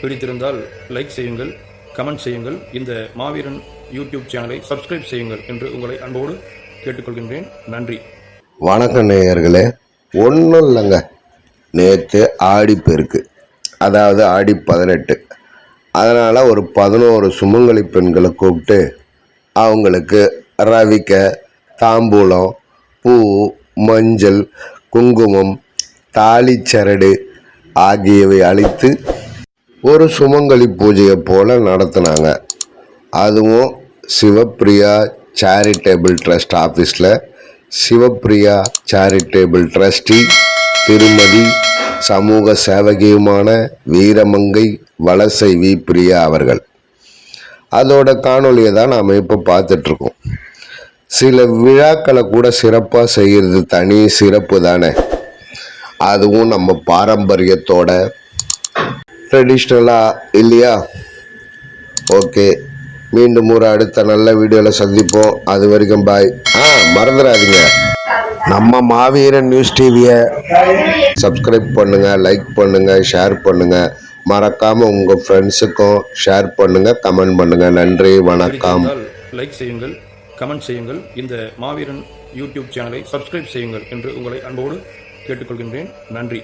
பிடித்திருந்தால் லைக் செய்யுங்கள் கமெண்ட் செய்யுங்கள். இந்த மாவீரன் யூடியூப் சேனலை சப்ஸ்கிரைப் செய்யுங்கள் என்று உங்களை அன்போடு கேட்டுக்கொள்கின்றேன். நன்றி. வணக்கம் நேயர்களே. ஒன்றும் இல்லைங்க. நேற்று ஆடிப்பெருக்கு அதாவது ஆடி பதினெட்டு. அதனால் ஒரு பதினோரு சுமங்கலி பெண்களை கூப்பிட்டு அவங்களுக்கு ரவிக்க தாம்பூலம் பூ மஞ்சள் குங்குமம் தாலிச்சரடு ஆகியவை அளித்து ஒரு சுமங்கலி பூஜையை போல் நடத்துனாங்க. அதுவும் சிவப்பிரியா சேரிட்டேபிள் ட்ரஸ்ட் ஆஃபீஸில் சிவப்பிரியா சேரிட்டேபிள் ட்ரஸ்டி திருமதி சமூக சேவகியுமான வீரமங்கை வலசை வி. பிரியா அவர்கள். அதோட காணொலியை தான் நாம் இப்போ பார்த்துட்ருக்கோம். சில விழாக்களை கூட சிறப்பாக செய்கிறது தனி சிறப்பு தானே. அதுவும் நம்ம பாரம்பரியத்தோட ட்ரெடிஷ்னலாக இல்லையா? ஓகே மீண்டும் ஒரு அடுத்த நல்ல வீடியோவில் சந்திப்போம். அது வரைக்கும் பாய் ஆ மறந்துடாதீங்க. நம்ம மாவீரன் நியூஸ் டிவியை சப்ஸ்கிரைப் பண்ணுங்கள் லைக் பண்ணுங்கள் ஷேர் பண்ணுங்கள் மறக்காமல் உங்கள் ஃப்ரெண்ட்ஸுக்கும் ஷேர் பண்ணுங்கள் கமெண்ட் பண்ணுங்கள் நன்றி வணக்கம். லைக் செய்யுங்கள் கமெண்ட் செய்யுங்கள். இந்த மாவீரன் யூடியூப் சேனலை சப்ஸ்கிரைப் செய்யுங்கள் என்று உங்களை அன்போடு கேட்டுக்கொள்கின்றேன். நன்றி.